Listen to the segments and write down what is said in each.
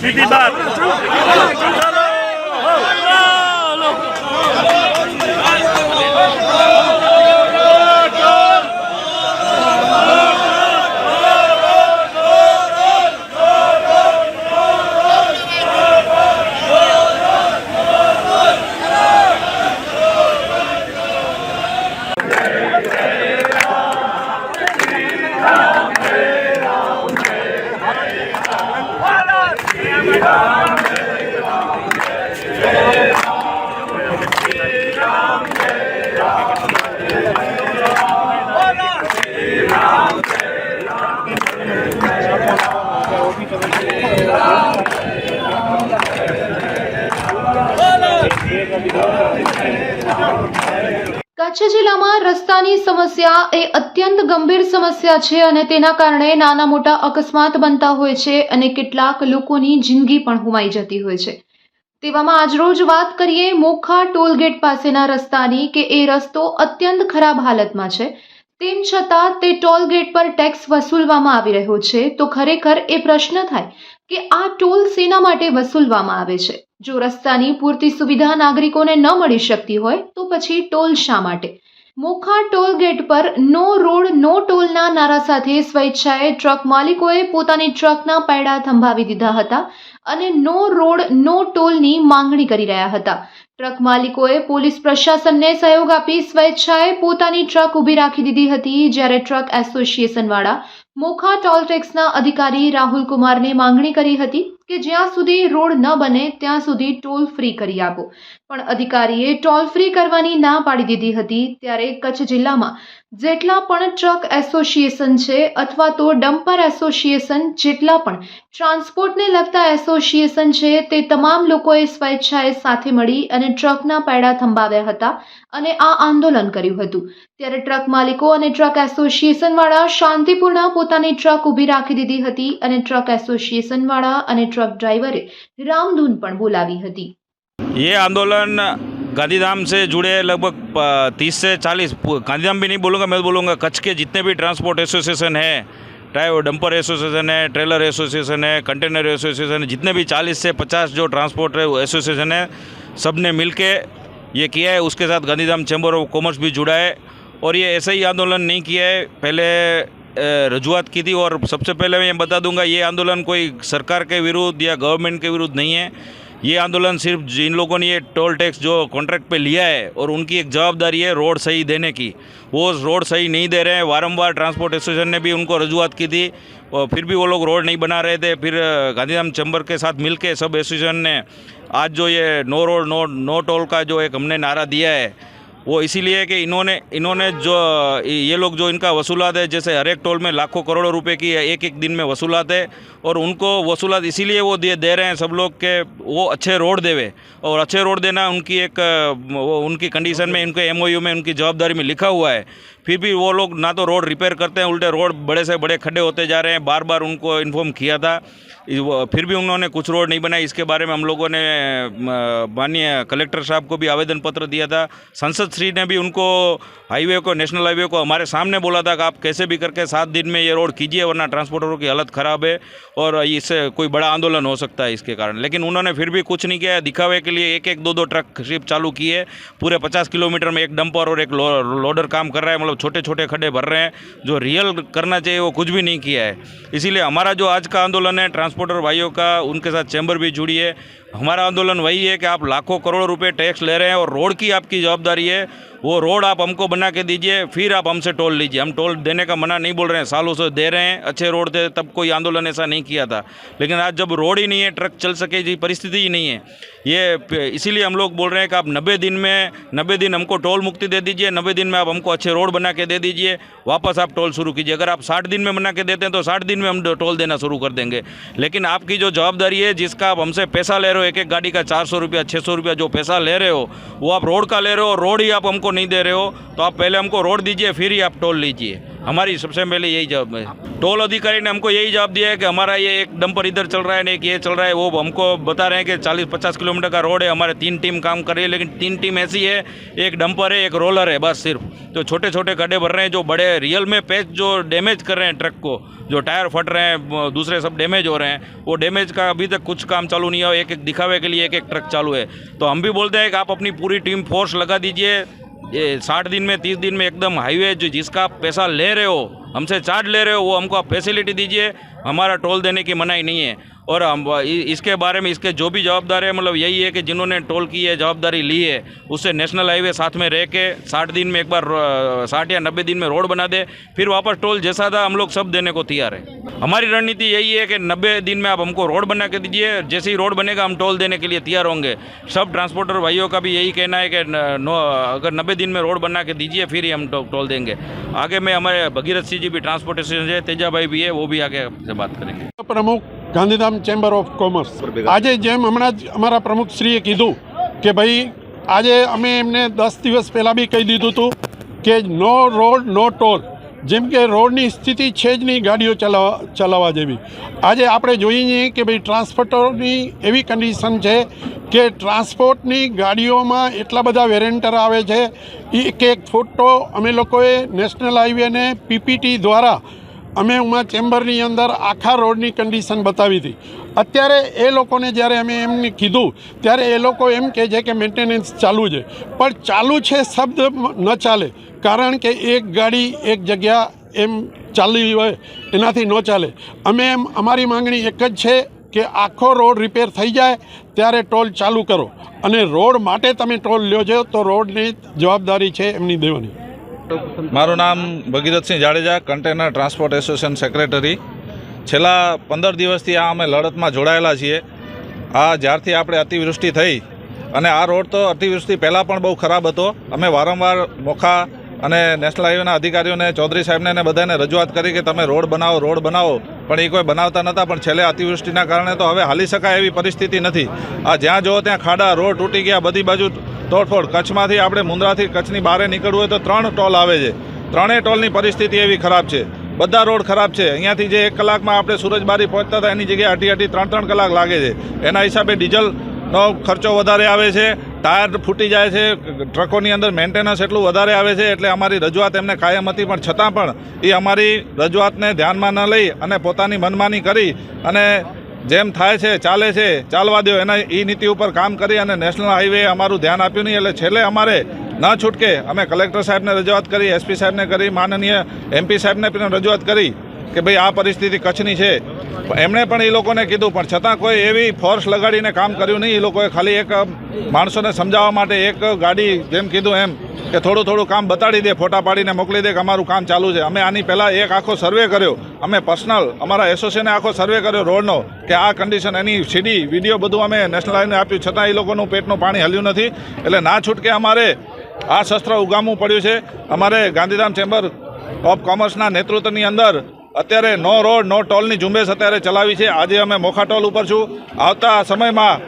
Big Big જિલ્લામાં રસ્તાની સમસ્યા એ અત્યંત ગંભીર સમસ્યા છે અને તેના કારણે નાના મોટા અકસ્માત બનતા હોય છે અને કેટલાક લોકોની જિંદગી પણ હોમાઈ જતી હોય છે તેવામાં આજરોજ વાત કરીએ મોખા ટોલગેટ પાસેના રસ્તાની કે એ રસ્તો અત્યંત ખરાબ હાલતમાં છે તેમ છતાં તે ટોલગેટ પર ટેક્સ વસૂલવામાં આવી રહ્યો છે તો ખરેખર એ પ્રશ્ન થાય કે આ ટોલ સેના માટે વસૂલવામાં આવે છે જો રસ્તાની પૂરતી સુવિધા નાગરિકોને ન મળી શકતી હોય તો પછી ટોલ શા માટે મોખા ટોલ ગેટ પર નો રોડ નો ટોલના નારા સાથે સ્વેચ્છાએ ટ્રક માલિકોએ પોતાની ટ્રકના પૈડા થંભાવી દીધા હતા અને નો રોડ નો ટોલની માંગણી કરી રહ્યા હતા ટ્રક માલિકોએ પોલીસ પ્રશાસનને સહયોગ આપી સ્વેચ્છાએ પોતાની ટ્રક ઊભી રાખી દીધી હતી જ્યારે ટ્રક એસોસિએશનવાળા મોખા ટોલ ટેક્સના અધિકારી રાહુલ કુમારને માંગણી કરી હતી કે જ્યાં સુધી રોડ ન બને ત્યાં સુધી ટોલ ફ્રી કરી આપો પણ અધિકારીએ ટોલ ફ્રી કરવાની ના પાડી દીધી હતી ત્યારે કચ્છ જિલ્લામાં જેટલા પણ ટ્રક એસોસિએશન છે અથવા તો ડમ્પર એસોસિએશન જેટલા પણ ટ્રાન્સપોર્ટને લગતા એસોસિએશન છે તે તમામ લોકોએ સ્વેચ્છાએ સાથે મળી અને ટ્રકના પૈડા થંભાવ્યા હતા અને આ આંદોલન કર્યું હતું ત્યારે ટ્રક માલિકો અને ટ્રક એસોસિએશનવાળા શાંતિપૂર્ણ પોતાની ટ્રક ઊભી રાખી દીધી હતી અને ટ્રક એસોસિએશનવાળા અને ટ્રક ડ્રાઈવરે રામધૂન પણ બોલાવી હતી ये आंदोलन गांधीधाम से जुड़े लगभग तीस से चालीस गांधीधाम भी नहीं बोलूँगा मैं बोलूँगा कच्छ के जितने भी ट्रांसपोर्ट एसोसिएशन है ट्राइव डंपर एसोसिएशन है ट्रेलर एसोसिएशन है कंटेनर एसोसिएशन है जितने भी चालीस से पचास जो ट्रांसपोर्ट है वो एसोसिएशन है सब ने मिल के ये किया है उसके साथ गांधीधाम चैम्बर ऑफ कॉमर्स भी जुड़ा है और ये ऐसा ही आंदोलन नहीं किया है पहले रजुआत की थी और सबसे पहले मैं ये बता दूंगा ये आंदोलन कोई सरकार के विरुद्ध या गवर्नमेंट के विरुद्ध नहीं है ये आंदोलन सिर्फ जिन लोगों ने ये टोल टैक्स जो कॉन्ट्रैक्ट पे लिया है और उनकी एक जवाबदारी है रोड सही देने की वो रोड सही नहीं दे रहे हैं वारंबार ट्रांसपोर्ट एसोसिएशन ने भी उनको रजूआत की थी और फिर भी वो लोग रोड नहीं बना रहे थे फिर गांधीधाम चैम्बर के साथ मिल के सब एसोसिएशन ने आज जो ये no road no no toll का जो एक हमने नारा दिया है वो इसीलिए कि इन्होंने इन्होंने जो ये लोग जो इनका वसूलात है जैसे हर एक टोल में लाखों करोड़ों रुपए की एक एक दिन में वसूलात है और उनको वसूलात इसीलिए वो दे दे रहे हैं सब लोग के वो अच्छे रोड देवे और अच्छे रोड देना उनकी एक वो उनकी कंडीशन में इनके एमओयू में उनकी जवाबदारी में लिखा हुआ है फिर भी वो लोग ना तो रोड रिपेयर करते हैं उल्टे रोड बड़े से बड़े खड्डे होते जा रहे हैं बार बार उनको इन्फॉर्म किया था फिर भी उन्होंने कुछ रोड नहीं बनाए इसके बारे में हम लोगों ने माननीय कलेक्टर साहब को भी आवेदन पत्र दिया था संसद श्री ने भी उनको हाईवे को नेशनल हाईवे को हमारे सामने बोला था कि आप कैसे भी करके सात दिन में ये रोड कीजिए वरना ट्रांसपोर्टरों की हालत ख़राब है और इससे कोई बड़ा आंदोलन हो सकता है इसके कारण लेकिन उन्होंने फिर भी कुछ नहीं किया दिखावे के लिए एक एक दो दो ट्रक शिप चालू किए पूरे पचास किलोमीटर में एक डंपर और एक लोडर काम कर रहा है मतलब मतलब छोटे छोटे खड्डे भर रहे हैं जो रियल करना चाहिए वो कुछ भी नहीं किया है इसीलिए हमारा जो आज का आंदोलन है ट्रांसपोर्टर भाइयों का उनके साथ चैम्बर भी जुड़ी है हमारा आंदोलन वही है कि आप लाखों करोड़ रुपए टैक्स ले रहे हैं और रोड की आपकी जवाबदारी है वो रोड आप हमको बना के दीजिए फिर आप हमसे टोल लीजिए हम टोल देने का मना नहीं बोल रहे हैं सालों से दे रहे हैं अच्छे रोड थे तब कोई आंदोलन ऐसा नहीं किया था लेकिन आज जब रोड ही नहीं है ट्रक चल सके जी परिस्थिति ही नहीं है ये इसीलिए हम लोग बोल रहे हैं कि आप नब्बे दिन में नब्बे दिन हमको टोल मुक्ति दे दीजिए नब्बे दिन में आप हमको अच्छे रोड बना के दे दीजिए वापस आप टोल शुरू कीजिए अगर आप साठ दिन में बना के देते हैं तो साठ दिन में हम टोल देना शुरू कर देंगे लेकिन आपकी जो जवाबदारी है जिसका आप हमसे पैसा ले रहे हो एक एक गाड़ी का चार सौ रुपया छः सौ रुपया जो पैसा ले रहे हो वो आप रोड का ले रहे हो रोड ही आप हमको नहीं दे रहे हो तो आप पहले हमको रोड दीजिए फिर ही आप टोल लीजिए हमारी सबसे पहले यही जवाब है टोल अधिकारी ने हमको यही जवाब दिया है कि हमारा ये एक डंपर इधर चल रहा है एक ये चल रहा है वो हमको बता रहे हैं कि 40-50 किलोमीटर का रोड है हमारे तीन टीम काम कर रही है लेकिन तीन टीम ऐसी है एक डंपर है एक रोलर है बस सिर्फ तो छोटे छोटे गड्ढे भर रहे हैं जो बड़े रियल में पैच जो डैमेज कर रहे हैं ट्रक को जो टायर फट रहे हैं दूसरे सब डैमेज हो रहे हैं वो डैमेज का अभी तक कुछ काम चालू नहीं है एक एक दिखावे के लिए एक एक ट्रक चालू है तो हम भी बोलते हैं कि आप अपनी पूरी टीम फोर्स लगा दीजिए ये साठ दिन में तीस दिन में एकदम हाईवे जो जिसका पैसा ले रहे हो हमसे चार्ज ले रहे हो वो हमको आप फैसिलिटी दीजिए हमारा टोल देने की मनाही नहीं है और हम इसके बारे में इसके जो भी जवाबदार है मतलब यही है कि जिन्होंने टोल की है जवाबदारी ली है उससे नेशनल हाईवे साथ में रह के साठ दिन में एक बार साठ या नब्बे दिन में रोड बना दे फिर वापस टोल जैसा था हम लोग सब देने को तैयार है हमारी रणनीति यही है कि नब्बे दिन में आप हमको रोड बना के दीजिए जैसे ही रोड बनेगा हम टोल देने के लिए तैयार होंगे सब ट्रांसपोर्टर भाइयों का भी यही कहना है कि नो अगर नब्बे दिन में रोड बना के दीजिए फिर ही हम टोल देंगे आगे में हमारे भगीरथ सिंह जी भी ट्रांसपोर्टेशन है तेजा भाई भी है वो भी आगे से बात करेंगे प्रमुख ગાંધીધામ ચેમ્બર ઓફ કોમર્સ આજે જેમ હમણાં જ અમારા પ્રમુખશ્રીએ કીધું કે ભાઈ આજે અમે એમને દસ દિવસ પહેલાં બી કહી દીધું હતું કે નો રોડ નો ટોલ જેમ કે રોડની સ્થિતિ છે જ નહીં ગાડીઓ ચલાવવા ચલાવવા જેવી આજે આપણે જોઈએ કે ભાઈ ટ્રાન્સપોર્ટરની એવી કન્ડિશન છે કે ટ્રાન્સપોર્ટની ગાડીઓમાં એટલા બધા વેરેન્ટર આવે છે એક એક ફોટો અમે લોકોએ નેશનલ હાઈવેને પીપીટી દ્વારા અમે ઉમા ચેમ્બરની અંદર આખા રોડની કન્ડિશન બતાવી હતી અત્યારે એ લોકોને જ્યારે અમે એમને કીધું ત્યારે એ લોકો એમ કહે છે કે મેન્ટેનન્સ ચાલુ છે પણ ચાલુ છે શબ્દ ન ચાલે કારણ કે એક ગાડી એક જગ્યા એમ ચાલી હોય એનાથી ન ચાલે અમે એમ અમારી માંગણી એક જ છે કે આખો રોડ રિપેર થઈ જાય ત્યારે ટોલ ચાલુ કરો અને રોડ માટે તમે ટોલ લ્યો છો તો રોડની જવાબદારી છે એમની દેવાની મારું નામ Bhagirathsinh Jadeja container transport association secretary છેલ્લા પંદર દિવસથી આ અમે લડતમાં જોડાયેલા છીએ આ જ્યારથી આપણે અતિવૃષ્ટિ થઈ અને આ રોડ તો અતિવૃષ્ટિ પહેલાં પણ બહુ ખરાબ હતો અમે વારંવાર મોખા અને નેશનલ હાઈવેના અધિકારીઓને ચૌધરી સાહેબને અને બધાને રજૂઆત કરી કે તમે રોડ બનાવો રોડ બનાવો પણ એ કોઈ બનાવતા નહોતા પણ છેલ્લે અતિવૃષ્ટિના કારણે તો હવે હાલી શકાય એવી પરિસ્થિતિ નથી આ જ્યાં જુઓ ત્યાં ખાડા રોડ તૂટી ગયા બધી બાજુ તોડફોડ કચ્છમાંથી આપણે મુંદ્રાથી કચ્છની બહાર નીકળવું હોય તો ત્રણ ટોલ આવે છે ત્રણેય ટોલની પરિસ્થિતિ એવી ખરાબ છે બધા રોડ ખરાબ છે અહીંયાથી જે એક કલાકમાં આપણે સુરજબારી પહોંચતા હતા એની જગ્યાએ અઢી અઢી ત્રણ ત્રણ કલાક લાગે છે એના હિસાબે ડીઝલનો ખર્ચો વધારે આવે છે ટાયર ફૂટી જાય છે ટ્રકોની અંદર મેન્ટેનન્સ એટલું વધારે આવે છે એટલે અમારી રજૂઆત એમને કાયમ હતી પણ છતાં પણ એ અમારી રજૂઆતને ધ્યાનમાં ન લઈ અને પોતાની મનમાની કરી અને જેમ થાય છે ચાલે છે ચાલવા દો એના એ નીતિ ઉપર કામ કરી અને નેશનલ હાઈવે અમારું ધ્યાન આપ્યું નહીં એટલે છેલ્લે અમારે ન છૂટકે અમે કલેક્ટર સાહેબને રજૂઆત કરી એસપી સાહેબને કરી માનનીય એમપી સાહેબને પણ રજૂઆત કરી કે ભાઈ આ પરિસ્થિતિ કચ્છની છે એમણે પણ એ લોકોને કીધું પણ છતાં કોઈ એવી ફોર્સ લગાડીને કામ કર્યું નહીં એ લોકોએ ખાલી એક માણસોને સમજાવવા માટે એક ગાડી જેમ કીધું એમ કે થોડું થોડું કામ બતાડી દે ફોટા પાડીને મોકલી દે કે અમારું કામ ચાલુ છે અમે આની પહેલાં એક આખો સર્વે કર્યો અમે પર્સનલ અમારા એસોસિએશને આખો સર્વે કર્યો રોડનો કે આ કન્ડિશન એની સીડી વિડીયો બધું અમે નેશનલ હાઈવે આપ્યું છતાં એ લોકોનું પેટનું પાણી હલ્યું નથી એટલે ના છૂટકે અમારે આ શસ્ત્ર ઉગામવું પડ્યું છે અમારે ગાંધીધામ ચેમ્બર ઓફ કોમર્સના નેતૃત્વની અંદર અત્યારે નો રોડ નો ટોલની ઝુંબેશ અત્યારે ચલાવી છે આજે અમે મોખા ટોલ ઉપર છું આવતા સમયમાં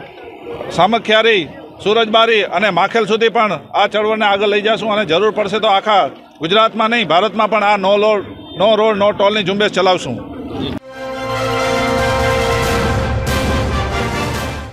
સામખિયારી સુરજબારી અને માખેલ સુધી પણ આ ચળવળને આગળ લઈ જશું અને જરૂર પડશે તો આખા ગુજરાતમાં નહીં ભારતમાં પણ આ નો રોડ નો રોડ નો ટોલની ઝુંબેશ ચલાવશું